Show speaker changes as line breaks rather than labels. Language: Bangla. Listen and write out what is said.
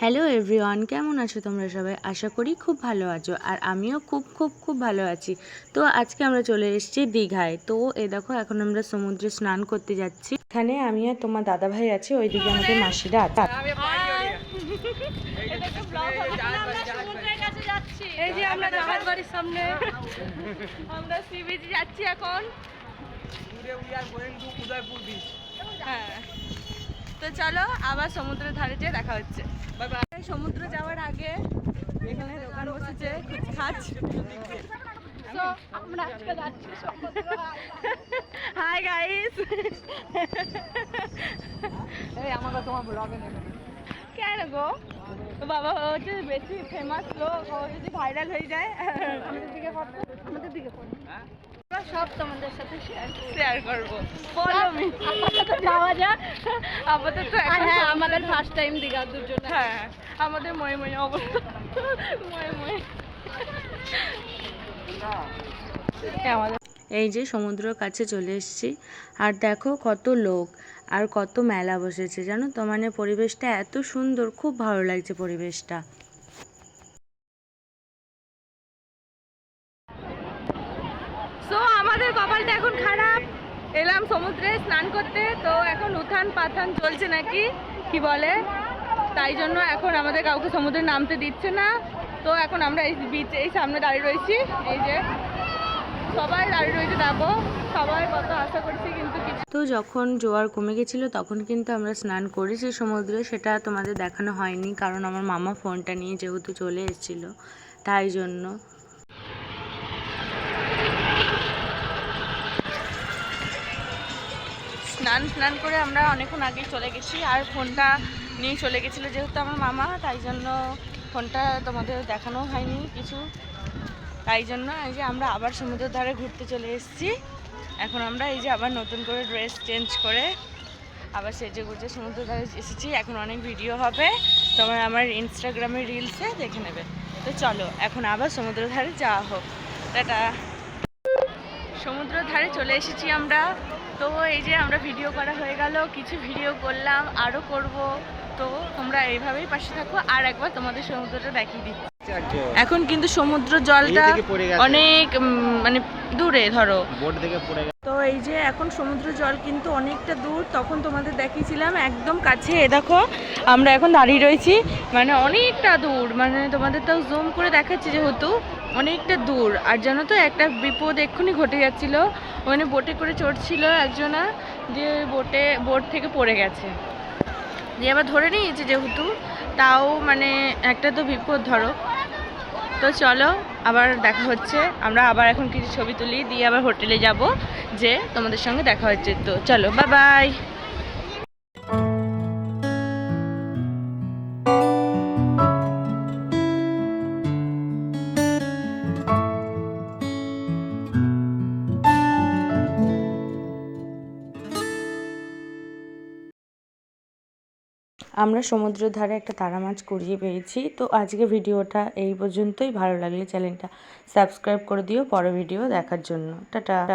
হ্যালো এভরিওয়ান কেমন আছো তোমরা সবাই? আশা করি খুব ভালো আছো আর আমিও খুব খুব খুব ভালো আছি। তো আজকে আমরা চলে এসেছি দীঘায়। তো এ দেখো এখন আমরা সমুদ্রে স্নান করতে যাচ্ছি। এখানে আমি আর তোমার দাদা ভাই আছে ওইদিকে আমাদের মাসিরা আছে।
এই যে আমরা জাহাজ বাড়ির সামনে। আমরা সি যাচ্ছি এখন। হ্যাঁ। তো চলো আবার সমুদ্রের ধারে যেয়ে দেখা হচ্ছে। সমুদ্র যাওয়ার আগে এখানে দোকান বসেছে খাচ আমরা আজকে যাচ্ছি হাই গাইস এই আমাকে তোমার ব্লগে নেবে। কেন গো? বাবা ও হচ্ছে বেশি ফেমাস লোক যদি ভাইরাল হয়ে যায়। আমাদের দিকে আমাদের দিকে সব তোমাদের সাথে শেয়ার শেয়ার করব। বলো মি আপাতত যাওয়া যাক। আপাতত হ্যাঁ আমাদের ফার্স্ট টাইম দীঘা দুজন। হ্যাঁ আমাদের ময়ে ময়ে অবস্থা। ময়ে ময়ে। আমাদের
এই যে সমুদ্রের কাছে চলে এসেছি। আর দেখো কত লোক আর কত মেলা বসেছে জানো তো? মানে পরিবেশটা এত সুন্দর খুব ভালো লাগছে পরিবেশটা
সো আমাদের কপালটা এখন খারাপ। এলাম সমুদ্রে স্নান করতে, তো এখন উত্থান পাথান চলছে নাকি? কি বলে? তাই জন্য এখন আমাদের কাউকে সমুদ্রে নামতে দিচ্ছে না। তো এখন আমরা এই বিচ এই সামনে দাঁড়িয়ে রয়েছি। এই যে সবাই দাঁড়িয়ে রয়েছে দেখো। সবাই কত আশা করছি কিন্তু
তো যখন জোয়ার কমে গেছিল, তখন কিন্তু আমরা স্নান করেছি সমুদ্রে। সেটা তোমাদের দেখানো হয়নি, কারণ আমার মামা ফোনটা নিয়ে যেহেতু চলে এসেছিল, তাই জন্য।
স্নান স্নান করে আমরা অনেকক্ষণ আগে চলে গেছি, আর ফোনটা নিয়ে চলে গেছিল যেহেতু আমার মামা, তাই জন্য ফোনটা তোমাদের দেখানো হয়নি কিছু। তাই জন্য এই যে আমরা আবার সমুদ্রের ধারে ঘুরতে চলে এসেছি। এখন আমরা এই যে আবার নতুন করে ড্রেস চেঞ্জ করে আবার সেজে গুজে সমুদ্রের ধারে এসেছি। এখন অনেক ভিডিও হবে, তোমার আমার ইনস্টাগ্রামে রিলসে দেখে নেবে। তো চলো, এখন আবার সমুদ্র ধারে যাওয়া হোক। টাটা। সমুদ্র ধারে চলে এসেছি আমরা। তো এই যে আমরা ভিডিও করা হয়ে গেল কিছু ভিডিও করলাম আরও করব। তো তোমরা এইভাবেই পাশে থাকো আর একবার তোমাদের সমুদ্রটা দেখিয়ে দিচ্ছি এখন কিন্তু সমুদ্র জলটা। অনেক মানে দূরে ধরো।
বোর্ড থেকে পড়ে
তো এই যে এখন সমুদ্র জল কিন্তু অনেকটা দূর তখন তোমাদের দেখিয়েছিলাম একদম কাছে এ দেখো আমরা এখন দাঁড়িয়ে রয়েছি। মানে অনেকটা দূর মানে তোমাদের তো জুম করে দেখাচ্ছি যেহেতু। অনেকটা দূর। আর জানো তো, একটা বিপদ এক্ষুনি ঘটে যাচ্ছিল। ওখানে বোটে করে চড়ছিল একজনা, দিয়ে বোটে বোট থেকে পড়ে গেছে। দিয়ে আবার ধরে নিয়েছে যেহেতু, তাও মানে একটা তো বিপদ, ধরো। তো চলো, আবার দেখা হচ্ছে। আমরা আবার এখন কিছু ছবি তুলি, দিয়ে আবার হোটেলে যাব, যে তোমাদের সঙ্গে দেখা হচ্ছে। তো চলো বাই বাই
আমরা সমুদ্রের ধারে একটা তারা মাছ কুড়িয়ে পেয়েছি। তো আজকে ভিডিওটা এই পর্যন্তই। ভালো লাগলে চ্যানেলটা সাবস্ক্রাইব করে দিও। পরে ভিডিও দেখার জন্য। টাটা।